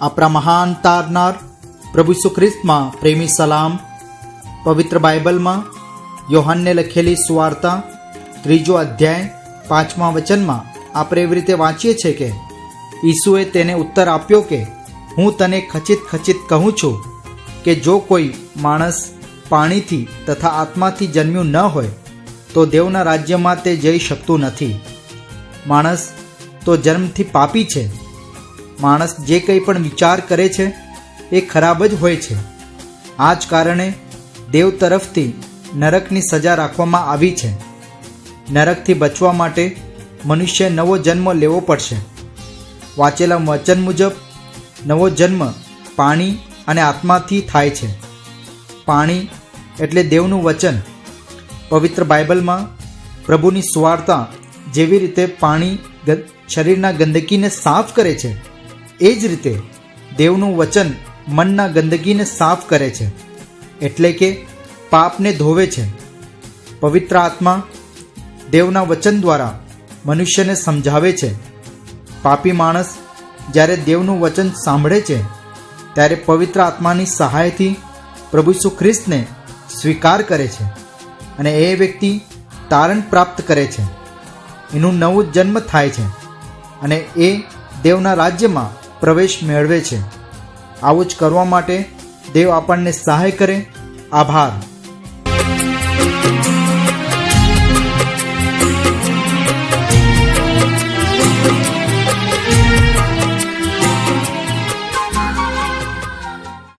આપણા મહાન તારનાર પ્રભુ સુખ્રિસ્તમાં પ્રેમી સલામ. પવિત્ર બાઇબલમાં યોહાનને લખેલી સુવાર્તા, ત્રીજો અધ્યાય, પાંચમા વચનમાં આપણે એવી રીતે વાંચીએ છીએ કે, ઈસુએ તેને ઉત્તર આપ્યો કે, હું તને ખચિત ખચિત કહું છું કે જો કોઈ માણસ પાણીથી તથા આત્માથી જન્મ્યું ન હોય, તો દેવના રાજ્યમાં તે જઈ શકતું નથી. માણસ તો જન્મથી પાપી છે માણસ જે કંઈ પણ વિચાર કરે છે, એ ખરાબ જ હોય છે. આ જ કારણે દેવ તરફથી નરકની સજા રાખવામાં આવી છે. નરકથી બચવા માટે મનુષ્ય નવો જન્મ લેવો પડશે. વાંચેલા વચન મુજબ, નવો જન્મ પાણી અને આત્માથી થાય છે. પાણી એટલે દેવનું વચન. પવિત્ર બાઇબલમાં પ્રભુની સુવાર્તા જેવી રીતે પાણી શરીરના ગંદકીને સાફ કરે છે. એ જ રીતે દેવનું વચન મનના ગંદકીને સાફ કરે છે, એટલે કે પાપને ધોવે છે. પવિત્ર આત્મા દેવના વચન દ્વારા મનુષ્યને સમજાવે છે. પાપી માણસ જ્યારે દેવનું વચન સાંભળે છે, ત્યારે પવિત્ર આત્માની સહાયથી પ્રભુ ઈસુ ખ્રિસ્તને સ્વીકાર કરે છે અને એ વ્યક્તિ તારણ પ્રાપ્ત કરે છે. એનું નવું જન્મ થાય છે અને એ દેવના રાજ્યમાં પ્રવેશ મેળવે છે. આવું જ કરવા માટે દેવ આપણને સહાય કરે. આભાર.